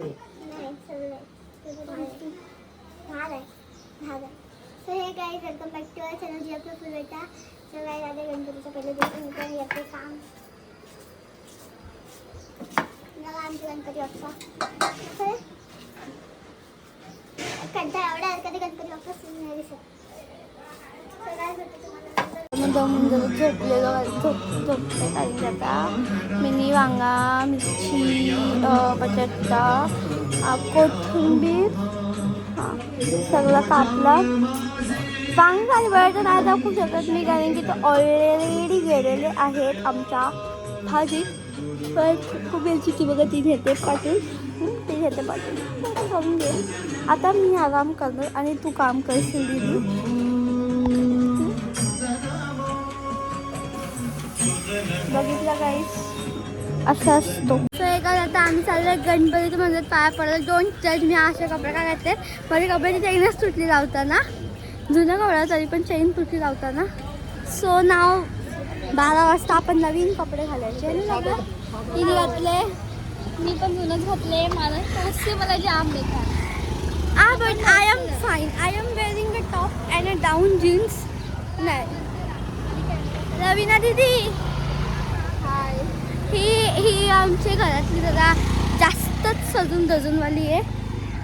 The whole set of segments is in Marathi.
Welcome back to our channel जी आपलं फुल बेटा सो काय झालं गणपतीच्या पहिल्या दिवशी मी पण येते काम बघा आमचे गणपती बाप्पा खरं? कंटाळा एवढा आहे कधी गणपती बाप्पा सीन नाही दिसत So guys, आता तुम्हाला नंतर- जाऊन जरा झोपलेलो झोपले काही आता मिनी वांगा मिरची अ, बटाटा कोथिंबीर हां सगळं कापला वांग आणि बटाटा नाही दाखवू शकत मी कारण की ते ऑलरेडी गेलेले आहेत आमच्या भाजीत पण खूप वेळची बघा ती घेते पाटील ती घेते पाटील तर करून घे आता मी आराम करणार आणि तू काम करशील दीदी बघितलं काहीच असं असतो. एका आता आम्ही चाललोय गणपतीच्या मंदिरात पाया पडलं डोंट जज मी असे कपडे काय घातले माझ्या कपड्याची चेनच तुटली लावताना. जुनं कपडा तरी पण चेन तुटली लावताना. सो नाव बारा वाजता आपण नवीन कपडे घालायचे सगळं तिने घातले. मी पण जुनंच घातले. मला असे मला जाम आ but I am fine I am wearing a top and a down jeans नाही. रवीना दीदी! हाय ही ही आमच्या घरातली जरा जास्तच सजून दजूनवाली आहे.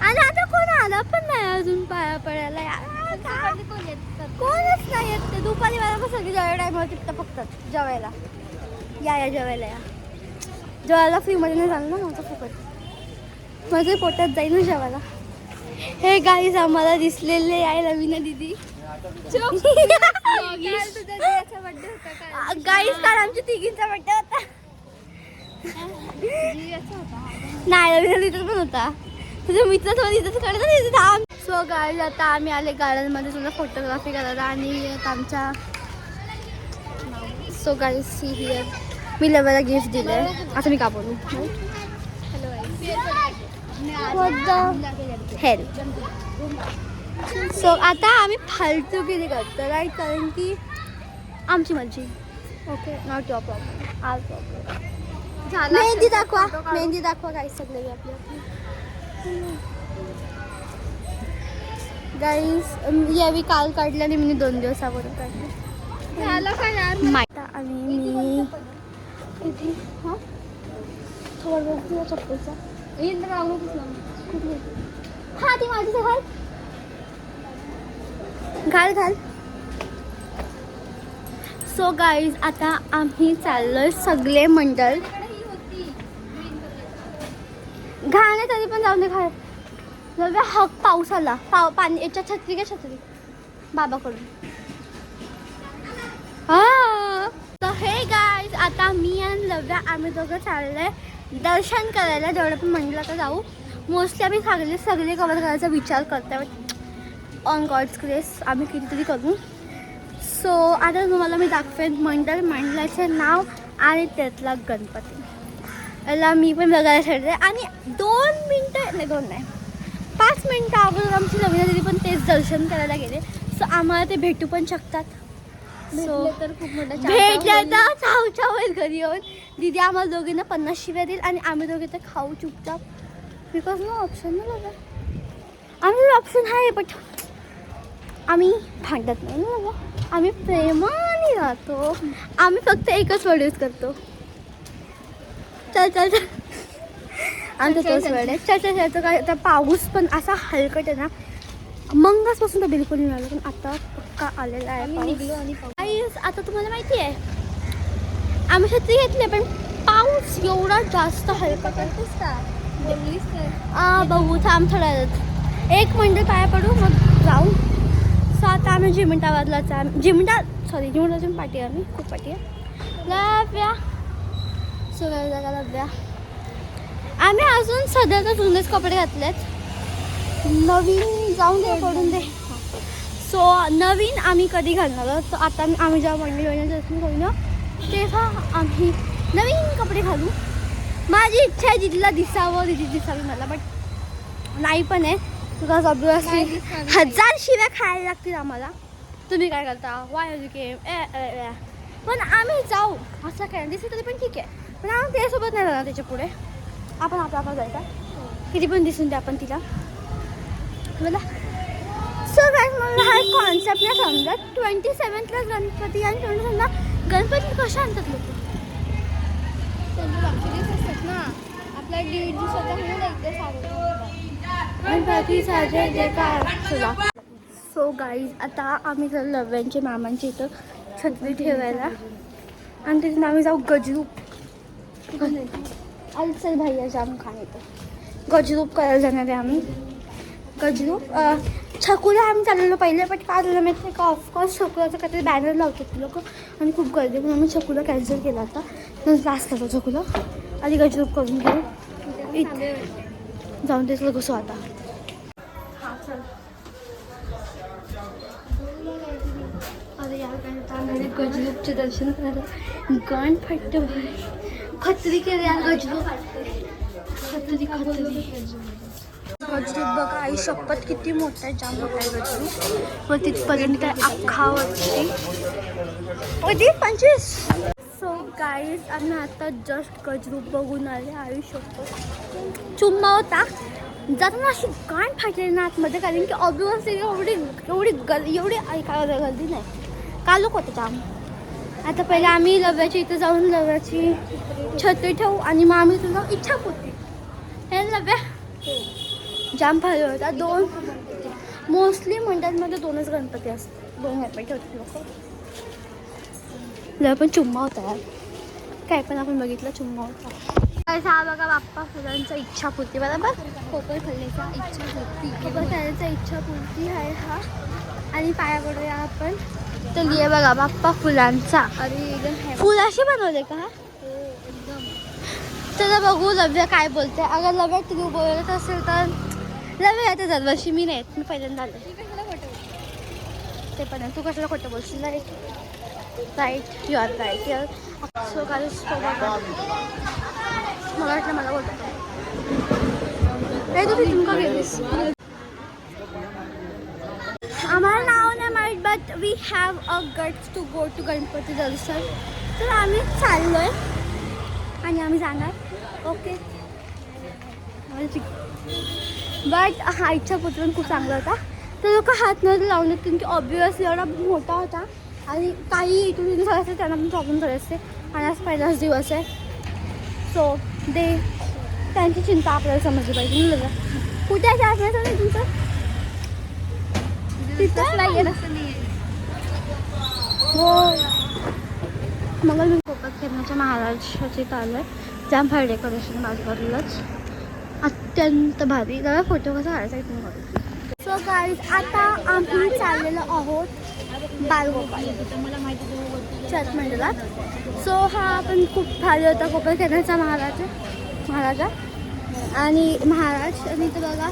आणि आता कोण आलं पण नाही अजून पाया पडायला यार, का? कोणच नाही येत. ते दुपारी मला पण सगळी जेवायला टायमावर तिथं फक्त जेवायला. या या जेवायला या. जेवायला फ्रीमध्ये नाही झालं ना माझं फुकट. माझं पोटात जाईल ना जेवायला. हे गाईज आम्हाला दिसलेले आहे रवीना दीदी. गाईज काल आमच्या तिघींचा बड्डे होता. नाही तिथं पण होता. तुझ्या मित्र थोडं तिथंच कडे तिथे थांब. सो गाईज आता आम्ही आले गार्डनमध्ये तुला फोटोग्राफी करायला आणि आमच्या सो हिअर मी लवाला गिफ्ट दिले. आता मी का बोलू हेल्प सो आता आम्ही फालतूगिरी करतो राईट कारण की आमची मर्जी. Okay not your problem are problem mehndi दाखवा. मेहंदी दाखवा काही सगळे गाईस यावी काल काढली आणि मी दोन दिवस अगोदर काढली. झालं का यार? माता आणि मी किती हां? थोडं आवडतच ना कुठली हा ती माझी घाल. घाल घाल. सो गाईज आता आम्ही चाललोय सगळे मंडळ घाण आहे तरी पण जाऊन दे घाल जाऊया हक पाऊस आला पाव पाणी याच्या छत्री का छत्री. बाबाकडून. हा. तर हे गाईज आता मी आणि लव्या आम्ही दोघं चाललंय दर्शन करायला. जेवढं पण मंडला तर जाऊ. मोस्टली आम्ही सगळे सगळे कवर करायचा विचार करतोय. ऑन गॉड्स ग्रेस आम्ही कितीतरी करू. सो आता तुम्हाला मी दाखवेन मंडळ मंडळाचे नाव आणि त्यातला गणपती. याला मी पण बघायला ठरले आणि दोन मिनटं नाही दोन नाही. पाच मिनटं अगोदर आमची लग्न दिदी पण तेच दर्शन करायला गेले. सो आम्हाला ते भेटू पण शकतात. सो तर खूप मोठा भेटल्या तर चाव चाव होईल घरी येऊन. दीदी आम्हाला दोघींना पन्नास शिव्या देईल आणि आम्ही दोघे तर खाऊ चुपचाप. बिकॉज नो ऑप्शन ना बघा आम्ही ऑप्शन आहे बट आम्ही भांडत नाही ना बाबा. आम्ही प्रेमाने राहतो. आम्ही फक्त एकच वर्ड यूज करतो. चल चल चल. आमचा तोच वर्ड आहे. चल. चल चल काय आता पाऊस पण असा हलकट आहे ना मंगासपासून तर बिलकुल नाही आलं पण आता पक्का आलेला आहे. निघलो आणि आता तुम्हाला माहिती आहे आम्ही छत्री घेतली पण पाऊस एवढा जास्त हलका करतेस का? बोललीस बघू थांब वेळात. एक मिनटं पाया पडू मग जाऊ. सो आता आम्ही जिमिटावादलाच आहे. जिमिटा सॉरी जिमिटाची पाठी आम्ही खूप पाठी आहे. लव्या सो काय जागा लव्या आम्ही अजून सध्या तर जुनेच कपडे घातलेत. नवीन जाऊन दे पडून दे. सो नवीन आम्ही कधी घालणार आहोत? तर आता आम्ही जेव्हा मंडळी दर्शन करू ना तेव्हा आम्ही नवीन कपडे घालू. माझी इच्छा आहे दिदीला दिसावं दिदी दिसावी मला बट नाही पण आहे. बिकॉज नाही ऑब्विसली. हजार शिव्या खायला लागतील आम्हाला. तुम्ही काय करता वाय यू केम पण आम्ही जाऊ. असं काय? दिसलं तरी पण ठीक आहे. पण आम्ही त्याच्यासोबत नाही जाणार त्याच्या पुढे. आपण आपला आपला जायचा किती पण दिसून द्या आपण तिला. मला सो काय मला हा कॉन्सेप्ट नाही समजत. ट्वेंटी सेवन्थला गणपती आणि ट्वेंटी सेवनला गणपती कशा आणतात लोक? असतात ना. आपल्या दीड दिवसाचा गणपती जे काय सो गाईज आता आम्ही जर लव्यांच्या मामांच्या इथं छत्री ठेवायला. आणि तिथून आम्ही जाऊ गजरूप अल चल भैया जाम खाण येतं गजरूप करायला जाणार आहे आम्ही गजरूप अं, छकुला आम्ही चाललेलो पहिले पण काय झालं माहिती आहे का ऑफकोर्स छकुलाचं काहीतरी बॅनर लावतात लोक आणि खूप गर्दी म्हणून आम्ही छकुला कॅन्सल केला होता नंतर लास्ट करतो छकुला। आधी गजरूप करून घेऊ इथे जाऊन तेच कसं आता अरे यार गजरूपचे दर्शन करायला गण फट्ट खत्री केले यार गजरूप खत्री खत्री. गजरूप बघा आई शपथ किती मोठा आहे जाम मोठा आहे गजरूप व तिथपर्यंत अख्खा वरती? पंचवीस. सो गाईज आम्ही आता जस्ट गजरूप बघून आले आई शपथ. चुम्मा होता. जाताना अशी गाण फाटली ना आतमध्ये कारण की ऑब्विसली एवढी एवढी गल एवढी ऐकायला गर्दी नाही. का लोक होतं जाम? आता पहिले आम्ही लव्याच्या इथं जाऊन लव्याची छत्री ठेवू आणि मग आम्ही तुला इच्छा होती हे लव्या? जाम भारी होता. दोन मोस्टली मंडळांमध्ये दोनच गणपती असतात. दोन गणपती ठेवते लोक. लव पण चुम्मा होता यार. काय पण आपण बघितलं चुम्मा होता. काय हा बघा बाप्पा फुलांचा इच्छा पूर्ती. बरोबर? कोकण खाल्ल्याचा इच्छा होती बाबा त्याचा इच्छा पूर्ती आहे हा. आणि पाया पडूया आपण. तर लिहे बघा बाप्पा फुलांचा. अरे एकदम हॅपी फुल असे बनवले का? हा? चला बघू लव्य काय बोलते. अगर लव्य तुम्ही बोलत असेल तर लव्य येते दरवर्षी मी नाही. मी पहिल्यांदा आले. ते पण तू कशाला खोटं बोलशील? Right right you are right your so काही मला वाटलं मला खोटं नाही तू तिथून का गेलीस आम्हाला नाव नाही माहीत but we have a guts to go to Ganpati दर्शन तर आम्ही चाललोय आणि आम्ही जाणार ओके बट हा इच्छा पुत्र खूप चांगला होता तर लोक हात नव्हते देत कारण की ऑब्विसली एवढा मोठा होता आणि काही इकडून तिकडून झालं असते त्यांना पण प्रॉब्लेम झाले असते आणि आज पहिलाच दिवस आहे सो दे त्यांची चिंता आपल्याला समजली पाहिजे कुठे आहे तुमचं तिथं नाही मंगल मी कोकण खेळण्याच्या महाराजाची इथं आहे. जाम भारी डेकोरेशन बाजूबाजूलाच अत्यंत भारी. जरा फोटो कसा काढायचा इथून काढू सो गाईज आता आम्ही चाललेलो आहोत बालगोपाल मला माहिती चर्च मंडळात. सो हा पण खूप भारी होता कोकण खेळण्याचा महाराज महाराजा. आणि महाराज आणि तर बघा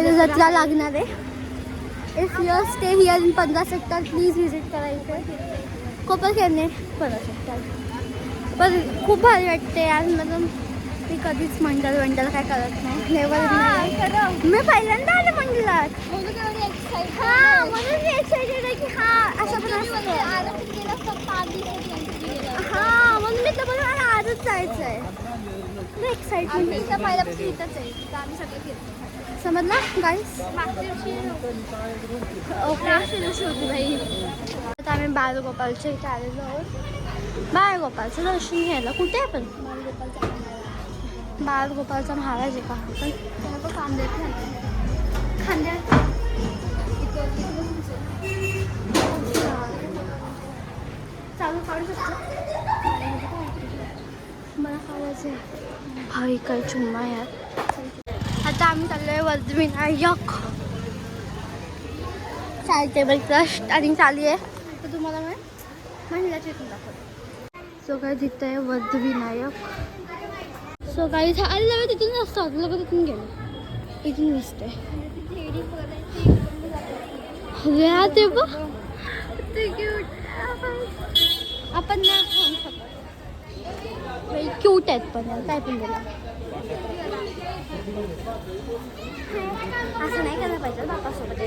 इथं जत्रा लागणार आहे. If your stay here in पंधरा सेक्टर प्लीज व्हिजिट करायचं कोपर खेळणे पंधरा सेक्टर पण खूप भारी वाटते यार मतलब मी कधीच मंडळ मंडळ काय करत नाही. नेवर मी पहिल्यांदा आले एक्साइट हा म्हणून मी आहे की हा असं पण असतं. हा म्हणून मी तर मला आजच जायचं आहे एक्साइटमेंट पहिल्यापासून इथंच आहे. आम्ही सगळे फिरतो समजला? गाईस मागच्या दिवशी होती बाई आता आम्ही बाळगोपालच्या इथे आलेलो आहोत. बाळगोपालचं दर्शन घ्यायला. कुठे आहे पण बाळगोपालचा महाराज आहे का? हा पण त्यांना पण कांद्यात खाल्लं खांद्यात चालू काढू शकतो. मला खावायचं आहे. भाई काय चुम्मा यार आता आम्ही चाललोय वज्रविनायक चॅरिटेबल ट्रस्ट आणि चालू आहे. तर तुम्हाला मी महिला चेतून दाखवतो. सो काय तिथं आहे वज्रविनायक सो काही आलेलं तिथून नसतं आपलं लोक तिथून गेलं. इथून दिसतंय. थेडी ते बघ. आपण ना क्यूट आहेत पण काय पण गेला असं नाही करायला पाहिजे बापासोबत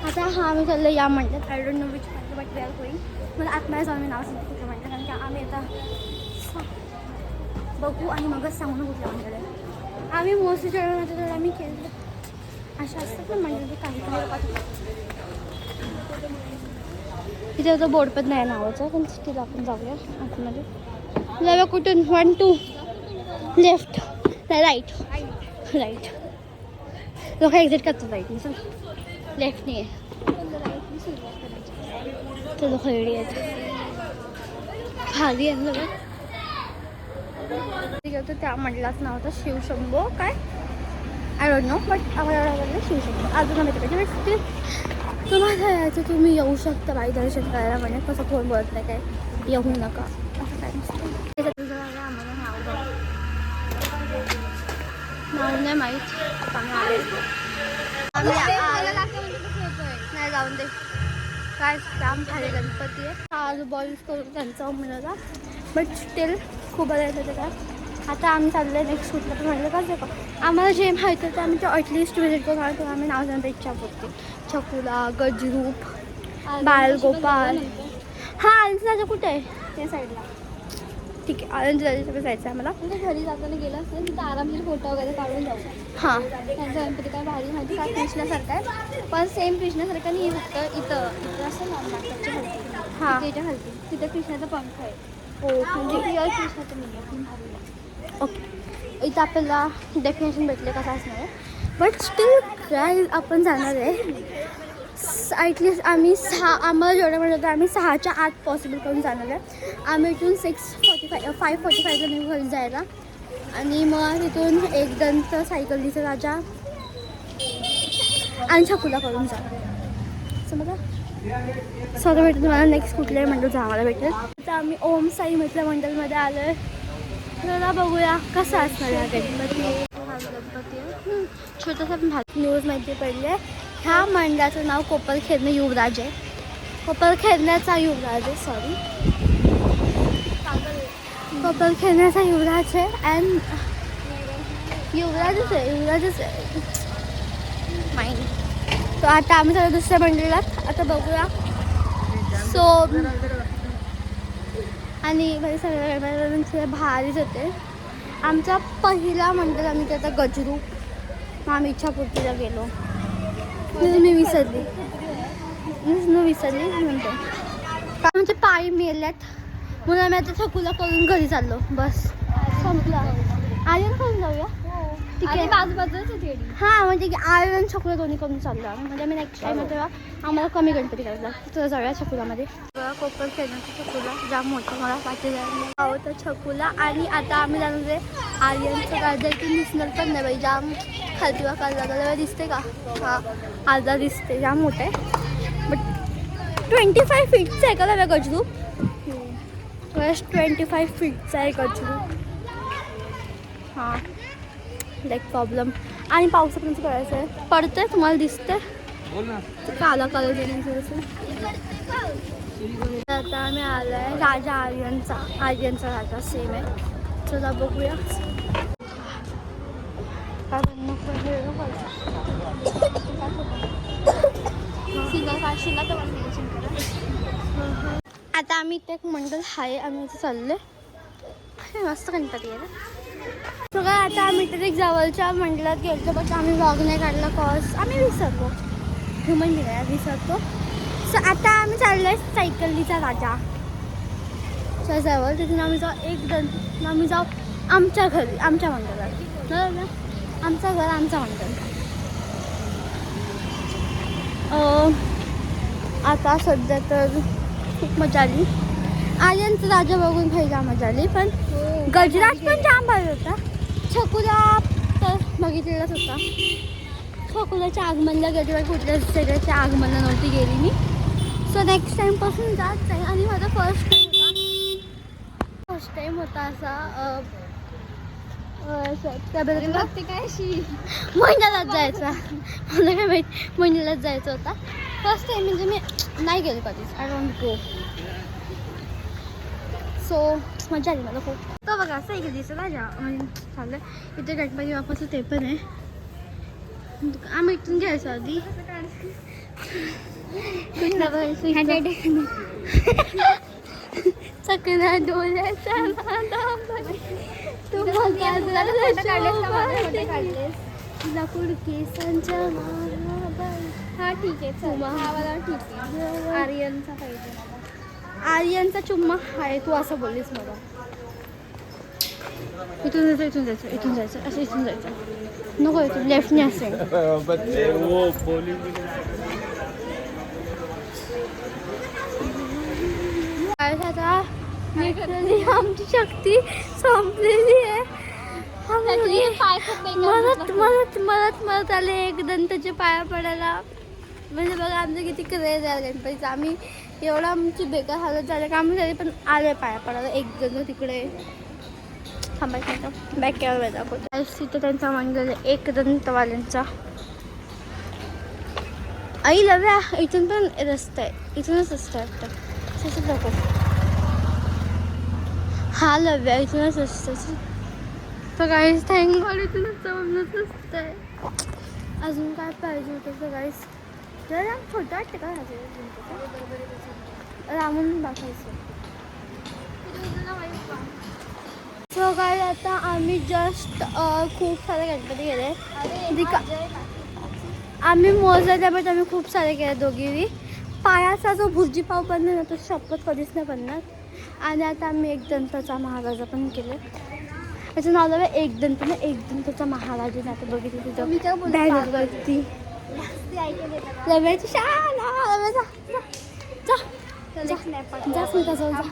आता हा आम्ही चाललो या म्हणतात I don't know which but where होईल मला आत्म्या जाऊन मी नाव सांगते कुठलं म्हणतात कारण की आम्ही आता बघू आणि मगच सांगू ना कुठलं म्हणतात आम्ही मोस्टली जेवण तर आम्ही केलं. अशा असतात ना म्हणजे काही काही. तिथे इथे तो बोर्ड पण नाही नावाचं पण स्टील आपण जाऊया आतमध्ये. जाऊया कुठून? वन टू लेफ्ट नाही राईट राईट लोक एक्झिट करतात राईटने चल. लेफ्टने आहे ते लोक रेडी आहेत. भारी आहे ना सगळं गेलो त्या मंडळाचं नाव होतं शिवशंभो काय? आय डोंट नो बट आम्हाला एवढं आवडलं शिवशंभो. अजून माहिती तिकडे तुम्हाला यायचं तुम्ही येऊ शकता बाई दर्शन करायला म्हणे कसं फोन बोलत नाही काय? येऊ नका. असं काय नसतं. आम्हाला नाव नाही माहीत नाही जाऊन दे. काय काम झाले गणपती आहे. हा आज बॉल्स करून त्यांचा मिळाला बट स्टील खूप बरं येतं त्याला आता आम्ही चाललो आहे नेक्स्ट कुठलं पण म्हटलं का? आम्हाला जे माहिती होतं आम्ही ते ॲटलिस्ट करून आलो. तर आम्ही नाव जाण्याची इच्छा करते छकुला गजरूप बालगोपाल हां आनंद राजा कुठे आहे? त्या साईडला ठीक आहे आनंद राजाकडे जायचं आहे मला. म्हणजे घरी जाताना गेलं असेल तिथं आरामशीर फोटो वगैरे काढून जाऊ हां. त्यांचा गणपती काय भारी माहिती का? कृष्णासारखा आहे. पण सेम कृष्णासारखा नाही फक्त इथं इथं असं खालती हां. त्याच्या खालती तिथं कृष्णाचा पंख आहे. हो म्हणजे कृष्णाचं नाही आहे. ओके. इथं आपल्याला डेफिनेशन भेटले कसं असणार आहे बट स्टील काय आपण जाणार आहे. ॲटलीस्ट आम्ही सहा आम्हाला जेवढं म्हणलं तर आम्ही सहाच्या आत पॉसिबल करून जाणार आहे. आम्ही इथून six forty five five forty फायला निघू घरी जायला. आणि मग तिथून एक दंत सायकलीचा राजा. आणि छकुला करून जाणार समजा स्वतः भेटेल तुम्हाला. नेक्स्ट कुठल्याही मंडळ जावायला भेटेल. तर आम्ही ओम साई मिथल्या मंडळमध्ये आलो आहे चला बघूया कसं असणार हा गणपती. हा गणपती आहे. छोटासा पण न्यूज माहिती पडली आहे ह्या मंडळाचं नाव कोपर खेळणे युवराज आहे. कोपर खेळण्याचा युवराज आहे सॉरी कोपर खेळण्याचा युवराज आहे अँड युवराजच आहे युवराजच आहे. माइंड तो आता आम्ही सगळं दुसऱ्या मंडळात आता बघूया. सो आणि म्हणजे सगळ्या भारीच होते आमचा पहिला म्हणतात आम्ही त्याचा गजरू मग आम्ही इच्छापूर्तीला गेलो. म्हणजे मी विसरली. मी विसरली म्हणतो का म्हणजे पायी मेल्यात. म्हणून आम्ही आता छकुला करून घरी चाललो. बस. संपला. ना करून जाऊया. आणि आहे थेडी हां म्हणजे की आर्यन छकुला दोन्ही करून चाललो. आम्ही म्हणजे आम्ही नेक्स्ट टाइम तेव्हा आम्हाला कमी गणपती करायला तर जाऊया छकुलामध्ये. कोकण खेळण्याचा छकुला जाम मोठा मला पाठी जायला आवडतं छकुला आणि आता आम्ही जाणार आहे आर्यनचं गाजर की दिसणार पण नाही बाई जाम खालती वा काढला दिसते का? हां अर्धा दिसते जाम मोठं आहे बट ट्वेंटी फाय फीटचं आहे का दादा गजरू? ट्वेंटी फाय फीटचा आहे गजरू. हां. लाईक प्रॉब्लेम आणि पावसापर्यंत करायचं आहे. पडतंय तुम्हाला दिसतंय. काला कलर देण्याचं आता आम्ही आलो आहे राजा आर्यनचा. आर्यनचा राजा सेम आहे. चला बघूया. काय आता आम्ही इथे एक मंडळ आहे. आम्ही इथे चाललो मस्त गणपती आहे सगळं आता आम्ही इथे जवळच्या मंडळात गेलो बट आम्ही व्लॉग नाही काढला कॉस आम्ही विसरलो. ह्युमन बिंग विसरतो. सो आता आम्ही चाललो आहे सायकलीचा राजा. सो जवळ तिथून आम्ही जाऊ एक जण आम्ही जाऊ आमच्या घरी आमच्या मंडळात. बरोबर आमचं घर आमचं मंडळ. आता सध्या तर खूप मजा आली. आर्यनचा राजा बघून मजा आली पण गजराज पण जाम भारी होता. छकुला तर बघितलेलाच होता. छकुलाच्या आगमनला पण कुठल्याच सगळ्याच्या आगमनला नव्हती गेली मी. सो नेक्स्ट टाईमपासून जात आहे आणि माझा फर्स्ट टाईम होता. फर्स्ट टाईम होता असा मंडळात जायचा. मला काय माहीत मंडळात जायचं होता. फर्स्ट टाइम म्हणजे मी नाही गेले कधीच. आय डोंट गो सो मजा आली मला खूप. तो बघा असं एक राजा म्हणजे चाललं इथे गणपती बाप्पाचं ते पण आहे. आम्ही इथून घ्यायचं आधी. डोळ्याचा तू लाकूड केसांच्या माराबाई. हा ठीक आहे चल. हा ठीक आहे. आर्यनचा पाहिजे. आर्यनचा चुम्मा आहे तू असं बोललीस मला. इथून जायचं इथून जायचं इथून जायचं असं इथून जायचं. नको इथून लेफ्टने असेल आता लिटरली आमची शक्ती संपलेली आहे. मदत. मदत मदत मदत आले एक दंताचे पाया पडायला. म्हणजे बघा आमचं किती क्रेज आहे गणपतीचं. आम्ही एवढं आमची बेकार हालत झाली का आम्ही तरी पण आले पाया पडायला. एक जण तिकडे. थांबायचं बॅक कॅमेरा दाखवतो तिथं त्यांचा मागलेला एक दंतवाल्यांचा. आई लव्या. इथून पण रस्ता आहे. इथूनच रस्ता आहे वाटतं. तसंच दाखव हा लव्या. इथूनच रस्ता आहे. तर थँक गॉड इथूनच जवळच रस्ता आहे. अजून काय पाहिजे होतं तर जरा छोटं वाटतं का रामून दाखवायचं सो काय आता आम्ही जस्ट खूप सारे गणपती गेले आम्ही मोजले त्यामुळे आम्ही खूप सारे केले दोघीही पायाचा जो भुर्जी पाव बनणार ना तो शपथ कधीच नाही बनणार आणि आता आम्ही एक दंताचा महाराजा पण केले त्याचं नाव लावलं एक दंत ना एक दंताचा महाराजा आता बघितलं तिथं? बॅनरवरती ते ऐकून येतात. लव्याची शाळा लव्या जा जा, स्मिता जाऊ जा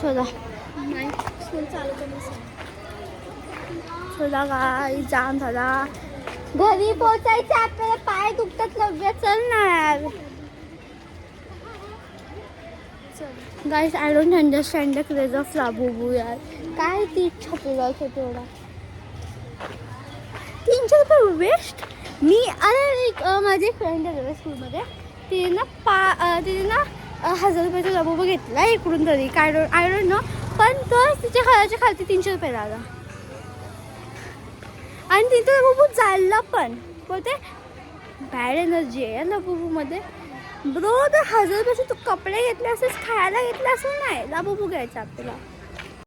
चला. नाही काय जाम झाला. घरी पोचायचं आपल्याला पाय दुखतात लव्या चल ना यार guys I don't understand the craze of Labubu यार काय ती इच्छा पुरवत होती तीनशे रुपये वेस्ट मी अरे एक माझी फ्रेंड आहे स्कूलमध्ये तिने ना पा तिने ना हजार रुपयाचा लाबूबू घेतला इकडून तरी. काय डोंट आय डोंट नो पण तो तिच्या घराच्या खालती तीनशे रुपये आला आणि तिथं बाबू चालला पण. बोलते बॅड एनर्जी आहे ना मध्ये ब्रो तर हजार रुपयाचे तू कपडे घेतले असेल खायला घेतले असेल नाही. लाबूबू घ्यायचा आपल्याला.